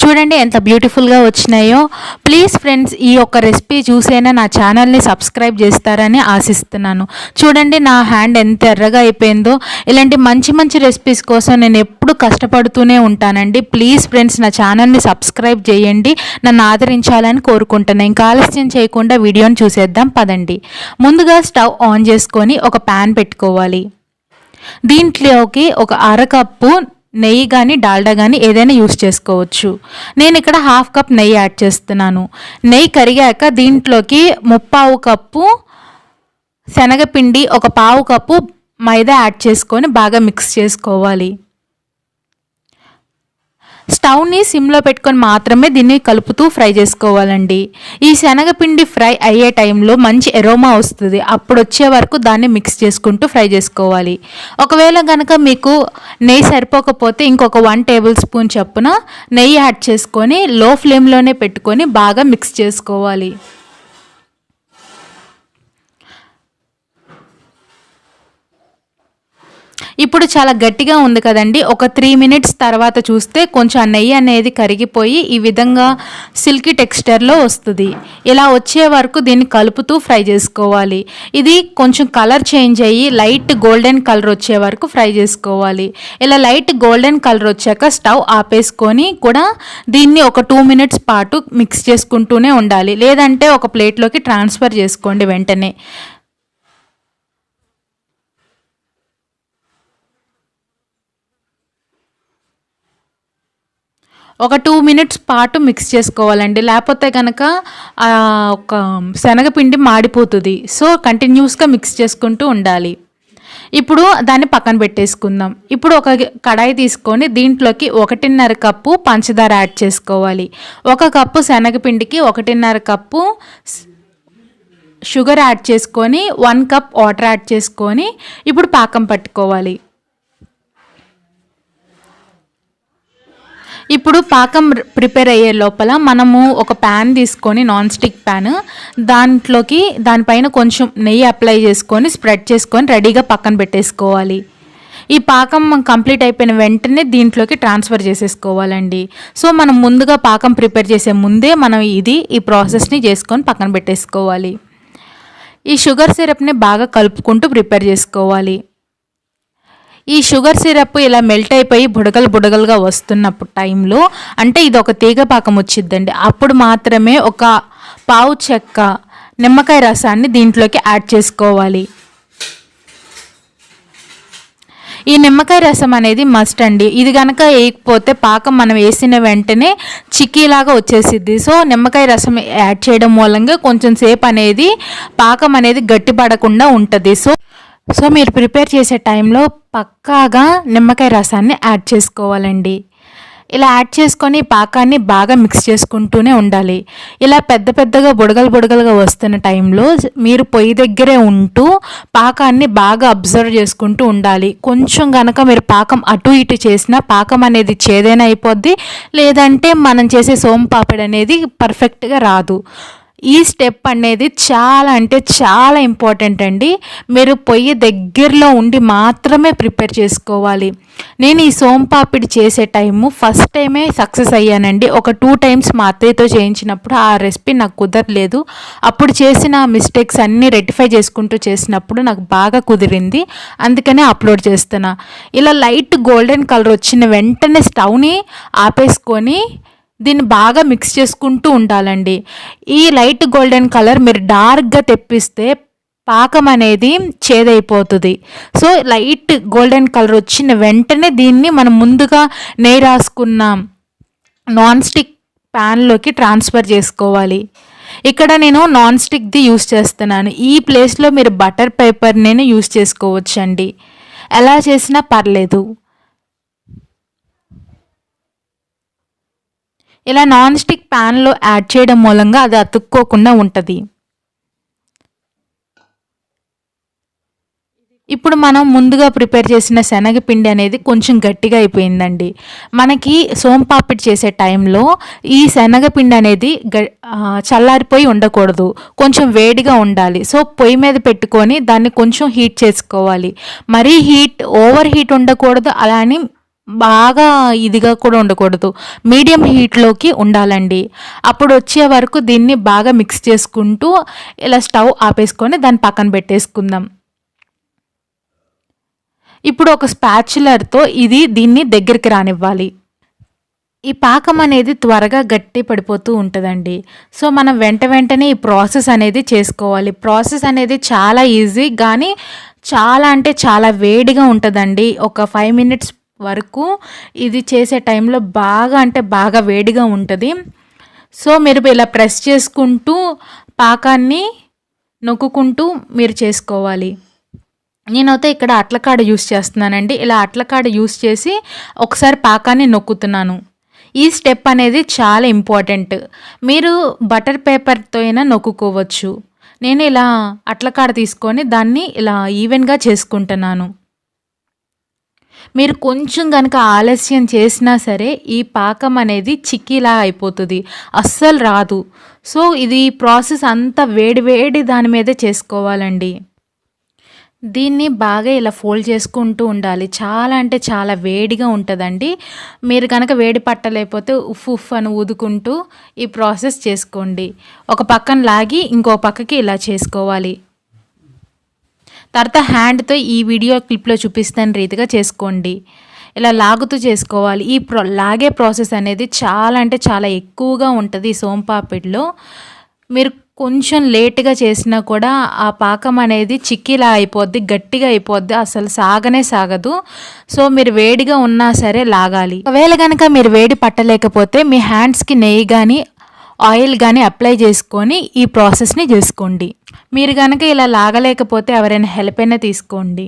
చూడండి ఎంత బ్యూటిఫుల్గా వచ్చినాయో. ప్లీజ్ ఫ్రెండ్స్ ఈ యొక్క రెసిపీ చూసైనా నా ఛానల్ని సబ్స్క్రైబ్ చేస్తారని ఆశిస్తున్నాను. చూడండి నా హ్యాండ్ ఎంత ఎర్రగా అయిపోయిందో. ఇలాంటి మంచి మంచి రెసిపీస్ కోసం నేను ఎప్పుడు కష్టపడుతూనే ఉంటానండి. ప్లీజ్ ఫ్రెండ్స్ నా ఛానల్ని సబ్స్క్రైబ్ చేయండి. నన్ను ఆదరించాలని కోరుకుంటున్నాను ఇంకా ఆలస్యం చేయకుండా వీడియోని చూసేద్దాం. పదండి. ముందుగా స్టవ్ ఆన్ చేసుకొని ఒక ప్యాన్ పెట్టుకోవాలి. దీంట్లోకి ఒక అరకప్పు నెయ్యి కానీ డాల్డా కానీ ఏదైనా యూస్ చేసుకోవచ్చు. నేను ఇక్కడ హాఫ్ కప్ నెయ్యి యాడ్ చేస్తున్నాను. నెయ్యి కరిగాక దీంట్లోకి ముప్పావు కప్పు శనగపిండి ఒక పావు కప్పు మైదా యాడ్ చేసుకొని బాగా మిక్స్ చేసుకోవాలి. స్టవ్ని సిమ్లో పెట్టుకొని మాత్రమే దీన్ని కలుపుతూ ఫ్రై చేసుకోవాలండి. ఈ శనగపిండి ఫ్రై అయ్యే టైంలో మంచి ఎరోమా వస్తుంది. అప్పుడు వచ్చే వరకు దాన్ని మిక్స్ చేసుకుంటూ ఫ్రై చేసుకోవాలి. ఒకవేళ కనుక మీకు నెయ్యి సరిపోకపోతే ఇంకొక వన్ టేబుల్ స్పూన్ చొప్పున నెయ్యి యాడ్ చేసుకొని లో ఫ్లేమ్లోనే పెట్టుకొని బాగా మిక్స్ చేసుకోవాలి. ఇప్పుడు చాలా గట్టిగా ఉంది కదండి. ఒక త్రీ మినిట్స్ తర్వాత చూస్తే కొంచెం నెయ్యి అనేది కరిగిపోయి ఈ విధంగా సిల్కీ టెక్స్చర్లో వస్తుంది. ఇలా వచ్చే వరకు దీన్ని కలుపుతూ ఫ్రై చేసుకోవాలి. ఇది కొంచెం కలర్ చేంజ్ అయ్యి లైట్ గోల్డెన్ కలర్ వచ్చే వరకు ఫ్రై చేసుకోవాలి. ఇలా లైట్ గోల్డెన్ కలర్ వచ్చాక స్టవ్ ఆపేసుకొని కూడా దీన్ని ఒక టూ మినిట్స్ పాటు మిక్స్ చేసుకుంటూనే ఉండాలి. లేదంటే ఒక ప్లేట్లోకి ట్రాన్స్ఫర్ చేసుకోండి వెంటనే. ఒక టూ మినిట్స్ పాటు మిక్స్ చేసుకోవాలండి. లేకపోతే కనుక ఒక శనగపిండి మాడిపోతుంది. సో కంటిన్యూస్గా మిక్స్ చేసుకుంటూ ఉండాలి. ఇప్పుడు దాన్ని పక్కన పెట్టేసుకుందాం. ఇప్పుడు ఒక కడాయి తీసుకొని దీంట్లోకి ఒకటిన్నర కప్పు పంచదార యాడ్ చేసుకోవాలి. ఒక కప్పు శనగపిండికి ఒకటిన్నర కప్పు షుగర్ యాడ్ చేసుకొని వన్ కప్ వాటర్ యాడ్ చేసుకొని ఇప్పుడు పాకం పట్టుకోవాలి. ఇప్పుడు పాకం ప్రిపేర్ అయ్యే లోపల మనము ఒక ప్యాన్ తీసుకొని నాన్ స్టిక్ ప్యాన్ దాంట్లోకి దానిపైన కొంచెం నెయ్యి అప్లై చేసుకొని స్ప్రెడ్ చేసుకొని రెడీగా పక్కన పెట్టేసుకోవాలి. ఈ పాకం కంప్లీట్ అయిపోయిన వెంటనే దీంట్లోకి ట్రాన్స్ఫర్ చేసేసుకోవాలండి. సో మనం ముందుగా పాకం ప్రిపేర్ చేసే ముందే మనం ఇది ఈ ప్రాసెస్ని చేసుకొని పక్కన పెట్టేసుకోవాలి. ఈ షుగర్ సిరప్ని బాగా కలుపుకుంటూ ప్రిపేర్ చేసుకోవాలి. ఈ షుగర్ సిరప్ ఇలా మెల్ట్ అయిపోయి బుడగలు బుడగలుగా వస్తున్నప్పుడు టైంలో అంటే ఇది ఒక తీగ పాకం వచ్చిద్దండి. అప్పుడు మాత్రమే ఒక పావు చెక్క నిమ్మకాయ రసాన్ని దీంట్లోకి యాడ్ చేసుకోవాలి. ఈ నిమ్మకాయ రసం అనేది మస్ట్ అండి. ఇది కనుక వేయకపోతే పాకం మనం వేసిన వెంటనే చిక్కీలాగా వచ్చేసిద్ది. సో నిమ్మకాయ రసం యాడ్ చేయడం మూలంగా కొంచెం సేపు అనేది పాకం అనేది గట్టిపడకుండా ఉంటుంది. సో సో మీరు ప్రిపేర్ చేసే టైంలో పక్కాగా నిమ్మకాయ రసాన్ని యాడ్ చేసుకోవాలండి. ఇలా యాడ్ చేసుకొని పాకాన్ని బాగా మిక్స్ చేసుకుంటూనే ఉండాలి. ఇలా పెద్ద పెద్దగా బుడగలు బుడగలుగా వస్తున్న టైంలో మీరు పొయ్యి దగ్గరే ఉంటూ పాకాన్ని బాగా అబ్జర్వ్ చేసుకుంటూ ఉండాలి. కొంచెం కనుక మీరు పాకం అటు ఇటు చేసినా పాకం అనేది చేదైనా అయిపోద్ది. లేదంటే మనం చేసే సోంపాపిడి అనేది పర్ఫెక్ట్గా రాదు. ఈ స్టెప్ అనేది చాలా అంటే చాలా ఇంపార్టెంట్ అండి. మీరు పొయ్యి దగ్గరలో ఉండి మాత్రమే ప్రిపేర్ చేసుకోవాలి. నేను ఈ సోంపాపిడి చేసే టైము ఫస్ట్ టైమే సక్సెస్ అయ్యానండి. ఒక టూ టైమ్స్ మా అత్తయ్యతో చేయించినప్పుడు ఆ రెసిపీ నాకు కుదరలేదు. అప్పుడు చేసిన మిస్టేక్స్ అన్నీ రెక్టిఫై చేసుకుంటూ చేసినప్పుడు నాకు బాగా కుదిరింది. అందుకనే అప్లోడ్ చేస్తున్నా. ఇలా లైట్ గోల్డెన్ కలర్ వచ్చిన వెంటనే స్టవ్ని ఆపేసుకొని దీన్ని బాగా మిక్స్ చేసుకుంటూ ఉండాలండి. ఈ లైట్ గోల్డెన్ కలర్ మీరు డార్క్గా తెప్పిస్తే పాకం అనేది చేదైపోతుంది. సో లైట్ గోల్డెన్ కలర్ వచ్చిన వెంటనే దీన్ని మనం ముందుగా నెయ్యి రాసుకున్న నాన్ స్టిక్ ప్యాన్లోకి ట్రాన్స్ఫర్ చేసుకోవాలి. ఇక్కడ నేను నాన్ స్టిక్ది యూస్ చేస్తున్నాను. ఈ ప్లేస్లో మీరు బటర్ పేపర్ నేను యూస్ చేసుకోవచ్చండి. ఎలా చేసినా పర్లేదు. ఇలా నాన్ స్టిక్ ప్యాన్లో యాడ్ చేయడం మూలంగా అది అతుక్కోకుండా ఉంటుంది. ఇప్పుడు మనం ముందుగా ప్రిపేర్ చేసిన శనగపిండి అనేది కొంచెం గట్టిగా అయిపోయిందండి. మనకి సోంపాపిడి చేసే టైంలో ఈ శనగపిండి అనేది గ చల్లారిపోయి ఉండకూడదు. కొంచెం వేడిగా ఉండాలి. సో పొయ్యి మీద పెట్టుకొని దాన్ని కొంచెం హీట్ చేసుకోవాలి. మరీ హీట్ ఓవర్ హీట్ ఉండకూడదు. అలా అని బాగా ఇదిగా కూడా ఉండకూడదు. మీడియం హీట్లోకి ఉండాలండి. అప్పుడు వచ్చే వరకు దీన్ని బాగా మిక్స్ చేసుకుంటూ ఇలా స్టవ్ ఆపేసుకొని దాన్ని పక్కన పెట్టేసుకుందాం. ఇప్పుడు ఒక స్పాచులర్తో ఇది దీన్ని దగ్గరికి రానివ్వాలి. ఈ పాకం అనేది త్వరగా గట్టి పడిపోతూ ఉంటుందండి. సో మనం వెంట వెంటనే ఈ ప్రాసెస్ అనేది చేసుకోవాలి. ప్రాసెస్ అనేది చాలా ఈజీ కానీ చాలా అంటే చాలా వేడిగా ఉంటుందండి. ఒక ఫైవ్ మినిట్స్ వరకు ఇది చేసే టైంలో బాగా అంటే బాగా వేడిగా ఉంటుంది. సో మీరు ఇలా ప్రెస్ చేసుకుంటూ పాకాన్ని నొక్కుంటూ మీరు చేసుకోవాలి. నేనైతే ఇక్కడ అట్లకాడ యూస్ చేస్తున్నానండి. ఇలా అట్లకాడ యూస్ చేసి ఒకసారి పాకాన్ని నొక్కుతున్నాను. ఈ స్టెప్ అనేది చాలా ఇంపార్టెంట్. మీరు బటర్ పేపర్తో అయినా నొక్కుకోవచ్చు. నేను ఇలా అట్లకాడ తీసుకొని దాన్ని ఇలా ఈవెన్గా చేసుకుంటున్నాను. మీరు కొంచెం కనుక ఆలస్యం చేసినా సరే ఈ పాకం అనేది చిక్కిలా అయిపోతుంది. అస్సలు రాదు. సో ఇది ప్రాసెస్ అంతా వేడి వేడి దాని మీదే చేసుకోవాలండి. దీన్ని బాగా ఇలా ఫోల్డ్ చేసుకుంటూ ఉండాలి. చాలా అంటే చాలా వేడిగా ఉంటుందండి. మీరు కనుక వేడి పట్టలేకపోతే ఉఫ్ ఉఫ్ అని ఊదుకుంటూ ఈ ప్రాసెస్ చేసుకోండి. ఒక పక్కన లాగి ఇంకో పక్కకి ఇలా చేసుకోవాలి. తర్వాత హ్యాండ్తో ఈ వీడియో క్లిప్లో చూపిస్తాను రీతిగా చేసుకోండి. ఇలా లాగుతూ చేసుకోవాలి. ఈ ప్రో లాగే ప్రాసెస్ అనేది చాలా అంటే చాలా ఎక్కువగా ఉంటుంది సోంపాపిడిలో. మీరు కొంచెం లేట్గా చేసినా కూడా ఆ పాకం అనేది చిక్కిలా అయిపోద్ది గట్టిగా అయిపోద్ది అసలు సాగనే సాగదు. సో మీరు వేడిగా ఉన్నా సరే లాగాలి. ఒకవేళ కనుక మీరు వేడి పట్టలేకపోతే మీ హ్యాండ్స్కి నెయ్యి కానీ ఆయిల్ కానీ అప్లై చేసుకొని ఈ ప్రాసెస్ని చేసుకోండి. మీరు కనుక ఇలా లాగలేకపోతే ఎవరైనా హెల్ప్ అయినా తీసుకోండి.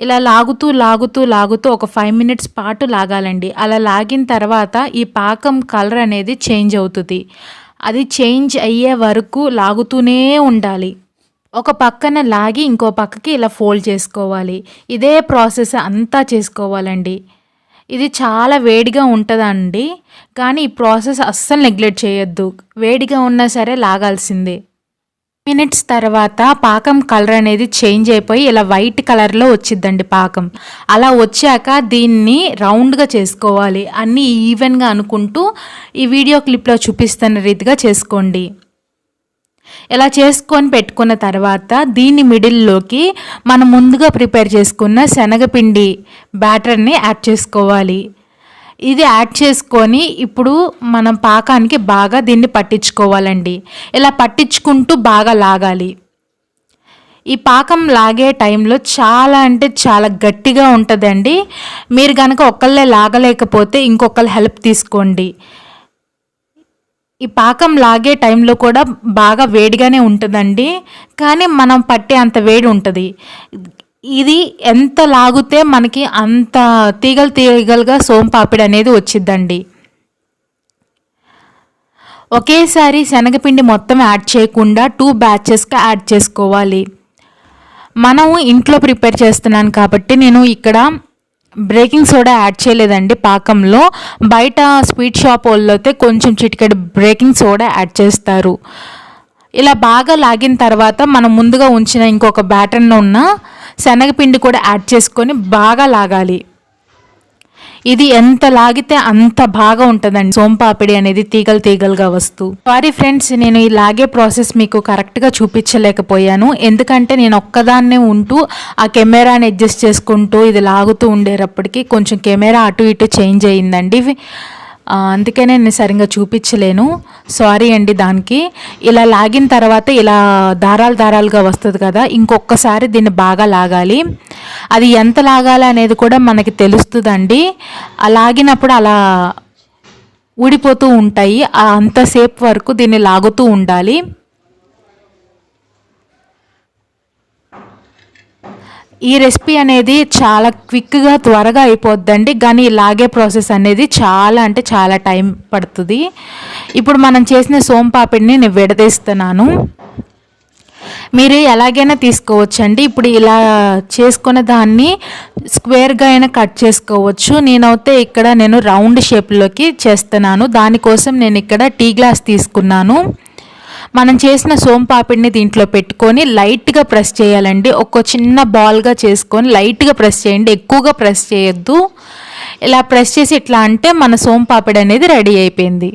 ఇలా లాగుతూ లాగుతూ లాగుతూ ఒక ఫైవ్ మినిట్స్ పాటు లాగాలండి. అలా లాగిన తర్వాత ఈ పాకం కలర్ అనేది చేంజ్ అవుతుంది. అది చేంజ్ అయ్యే వరకు లాగుతూనే ఉండాలి. ఒక పక్కన లాగి ఇంకో పక్కకి ఇలా ఫోల్డ్ చేసుకోవాలి. ఇదే ప్రాసెస్ అంతా చేసుకోవాలండి. ఇది చాలా వేడిగా ఉంటుందండి కానీ ఈ ప్రాసెస్ అస్సలు నెగ్లెక్ట్ చేయొద్దు. వేడిగా ఉన్నా సరే లాగాల్సిందే. మినిట్స్ తర్వాత పాకం కలర్ అనేది చేంజ్ అయిపోయి ఇలా వైట్ కలర్లో వచ్చిద్దండి పాకం. అలా వచ్చాక దీన్ని రౌండ్గా చేసుకోవాలి. అన్నీ ఈవెన్గా అనుకుంటూ ఈ వీడియో క్లిప్లో చూపిస్తున్న రీతిగా చేసుకోండి. ఇలా చేసుకొని పెట్టుకున్న తర్వాత దీన్ని మిడిల్లోకి మనం ముందుగా ప్రిపేర్ చేసుకున్న శనగపిండి బ్యాటర్ని యాడ్ చేసుకోవాలి. ఇది యాడ్ చేసుకొని ఇప్పుడు మనం పాకానికి బాగా దీన్ని పట్టించుకోవాలండి. ఇలా పట్టించుకుంటూ బాగా లాగాలి. ఈ పాకం లాగే టైంలో చాలా అంటే చాలా గట్టిగా ఉంటుందండి. మీరు కనుక ఒకళ్ళే లాగలేకపోతే ఇంకొకళ్ళు హెల్ప్ తీసుకోండి. ఈ పాకం లాగే టైంలో కూడా బాగా వేడిగానే ఉంటుందండి. కానీ మనం పట్టే అంత వేడి ఉంటుంది. ఇది ఎంత లాగితే మనకి అంత తీగలు తీగలుగా సోంపాపిడి అనేది వచ్చిద్దండి. ఒకేసారి శనగపిండి మొత్తం యాడ్ చేయకుండా టూ బ్యాచెస్గా యాడ్ చేసుకోవాలి. మనం ఇంట్లో ప్రిపేర్ చేస్తున్నాను కాబట్టి నేను ఇక్కడ బ్రేకింగ్ సోడా యాడ్ చేయలేదండి పాకంలో. బయట స్వీట్ షాప్ వాళ్ళు అయితే కొంచెం చిటికెడు బ్రేకింగ్ సోడా యాడ్ చేస్తారు. ఇలా బాగా లాగిన తర్వాత మనం ముందుగా ఉంచిన ఇంకొక బ్యాటర్లో ఉన్న శనగపిండి కూడా యాడ్ చేసుకొని బాగా లాగాలి. ఇది ఎంత లాగితే అంత బాగా ఉంటుందండి. సోంపాపిడి అనేది తీగలు తీగలుగా వస్తూ. సారీ ఫ్రెండ్స్ నేను ఈ లాగే ప్రాసెస్ మీకు కరెక్ట్గా చూపించలేకపోయాను. ఎందుకంటే నేను ఒక్కదాన్నే ఉంటూ ఆ కెమెరాని అడ్జస్ట్ చేసుకుంటూ ఇది లాగుతూ ఉండేటప్పటికి కొంచెం కెమెరా అటు ఇటు చేంజ్ అయ్యిందండి. అందుకనే నేను సరిగ్గా చూపించలేను. సారీ అండి దానికి. ఇలా లాగిన తర్వాత ఇలా దారాలు దారాలుగా వస్తుంది కదా ఇంకొకసారి దీన్ని బాగా లాగాలి. అది ఎంత లాగాలి అనేది కూడా మనకి తెలుస్తుందండి. లాగినప్పుడు అలా ఊడిపోతూ ఉంటాయి. అంతసేపు వరకు దీన్ని లాగుతూ ఉండాలి. ఈ రెసిపీ అనేది చాలా క్విక్గా త్వరగా అయిపోద్దండి. కానీ లాగే ప్రాసెస్ అనేది చాలా అంటే చాలా టైం పడుతుంది. ఇప్పుడు మనం చేసిన సోంపాపిడిని నేను విడదీస్తున్నాను. మీరు ఎలాగైనా తీసుకోవచ్చండి. ఇప్పుడు ఇలా చేసుకున్న దాన్ని స్క్వేర్గా అయినా కట్ చేసుకోవచ్చు. నేనైతే ఇక్కడ నేను రౌండ్ షేప్లోకి చేస్తున్నాను. దానికోసం నేను ఇక్కడ టీ గ్లాస్ తీసుకున్నాను. మనం చేసిన సోంపాపిడిని దీంట్లో పెట్టుకొని లైట్గా ప్రెస్ చేయాలండి. ఒక చిన్న బాల్గా చేసుకొని లైట్గా ప్రెస్ చేయండి. ఎక్కువగా ప్రెస్ చేయొద్దు. ఇలా ప్రెస్ చేసి ఇట్లా అంటే మన సోంపాపిడి అనేది రెడీ అయిపోయింది.